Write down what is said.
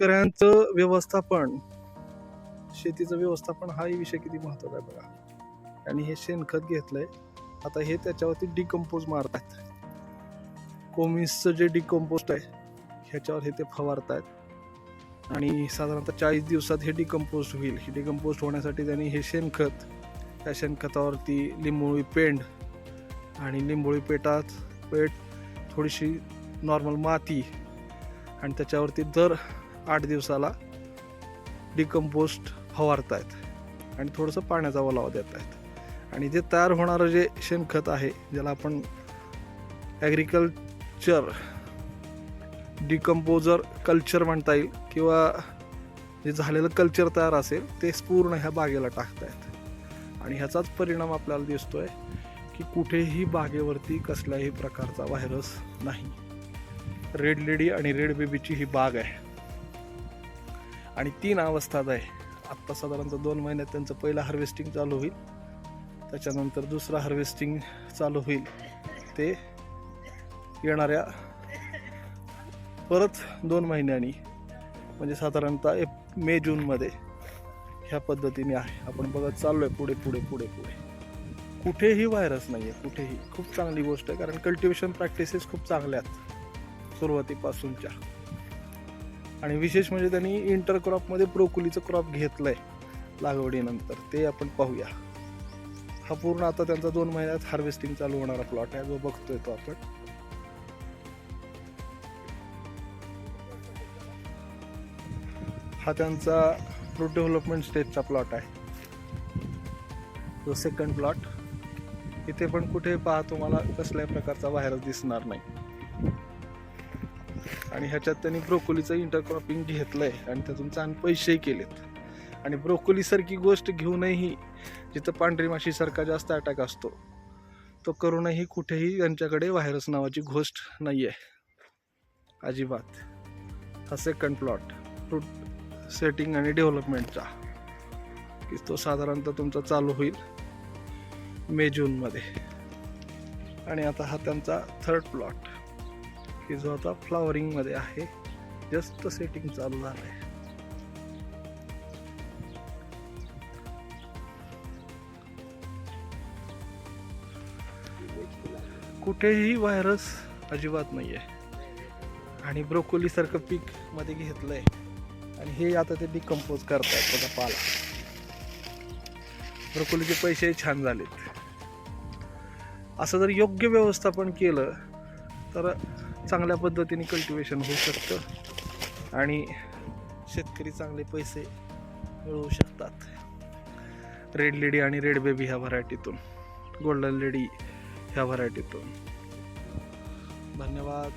शेतकऱ्यांचं व्यवस्थापन शेतीचं व्यवस्थापन हाही विषय किती महत्त्वाचा आहे बघा. आणि हे शेणखत घेतलंय. आता हे त्याच्यावरती डिकम्पोज मारतात कोमिसचं जे डिकम्पोस्ट आहे ह्याच्यावर हे ते फवारतात आणि साधारणतः चाळीस दिवसात हे डिकम्पोस्ट होईल. हे डिकम्पोस्ट होण्यासाठी त्यांनी हे शेणखत त्या शेणखतावरती लिंबोळी पेंड आणि लिंबोळी पेटात पेट थोडीशी नॉर्मल माती आणि त्याच्यावरती दर आठ दिवसाला डिकम्पोस्ट फवारतायत आणि थोडंसं पाण्याचा ओलावा देत आहेत आणि जे तयार होणारं जे शेणखत आहे ज्याला आपण ॲग्रिकल्चर डिकम्पोजर कल्चर म्हणता येईल किंवा जे झालेलं कल्चर तयार असेल ते पूर्ण ह्या बागेला टाकतायत. आणि ह्याचाच परिणाम आपल्याला दिसतो आहे की कुठेही बागेवरती कसल्याही प्रकारचा व्हायरस नाही. रेड लेडी आणि रेड बेबीची ही बाग आहे. आणि तीन अवस्थाच आहे. आत्ता साधारणतः दोन महिन्यात त्यांचं पहिलं हार्वेस्टिंग चालू होईल. त्याच्यानंतर दुसरं हार्वेस्टिंग चालू होईल. ते येणाऱ्या परत दोन महिन्यांनी म्हणजे साधारणतः एप मे जूनमध्ये ह्या पद्धतीने आहे. आपण बघत चाललोय पुढे पुढे पुढे पुढे. कुठेही व्हायरस नाही आहे कुठेही. खूप चांगली गोष्ट आहे कारण कल्टिवेशन प्रॅक्टिसेस खूप चांगल्या आहेत सुरुवातीपासूनच्या. आणि विशेष म्हणजे त्यांनी इंटरक्रॉपमध्ये ब्रोकोलीचं क्रॉप घेतलंय लागवडीनंतर. ते आपण पाहूया. हा पूर्ण आता त्यांचा दोन महिन्यात हार्वेस्टिंग चालू होणारा प्लॉट आहे. जो बघतोय तो आपण. हा त्यांचा फ्रूट डेव्हलपमेंट स्टेजचा प्लॉट आहे. जो सेकंड प्लॉट इथे पण कुठे पहा तुम्हाला कसल्याही प्रकारचा व्हायरस दिसणार नाही. आणि ह्याच्यात त्यांनी ब्रोकोलीचं इंटरक्रॉपिंग घेतलं आहे आणि त्यातून छान पैसेही केलेत. आणि ब्रोकोलीसारखी गोष्ट घेऊनही जिथं पांढरी माशीसारखा जास्त अटॅक असतो तो करूनही कुठेही यांच्याकडे व्हायरस नावाची गोष्ट नाही आहे अजिबात. हा सेकंड प्लॉट फ्रूट सेटिंग आणि डेव्हलपमेंटचा की तो साधारणतः तुमचा चालू होईल मे जूनमध्ये. आणि आता हा त्यांचा थर्ड प्लॉट की जो आता फ्लॉवरिंगमध्ये आहे जस्ट सेटिंग चालू झालं आहे. कुठेही व्हायरस अजिबात नाही आहे आणि ब्रोकोली सारखं पीकमध्ये घेतलंय. आणि हे आता ते डिकम्पोज करतायत बघा पाला. ब्रोकोलीचे पैसेही छान झालेत. असं जर योग्य व्यवस्थापन केलं तर चांगल्या पद्धतीने कल्टिवेशन होऊ शकतं. आणि शेतकरी चांगले पैसे मिळवू शकतात. रेड लेडी आणि रेड बेबी ह्या व्हरायटीतून गोल्डन लेडी ह्या व्हरायटीतून धन्यवाद.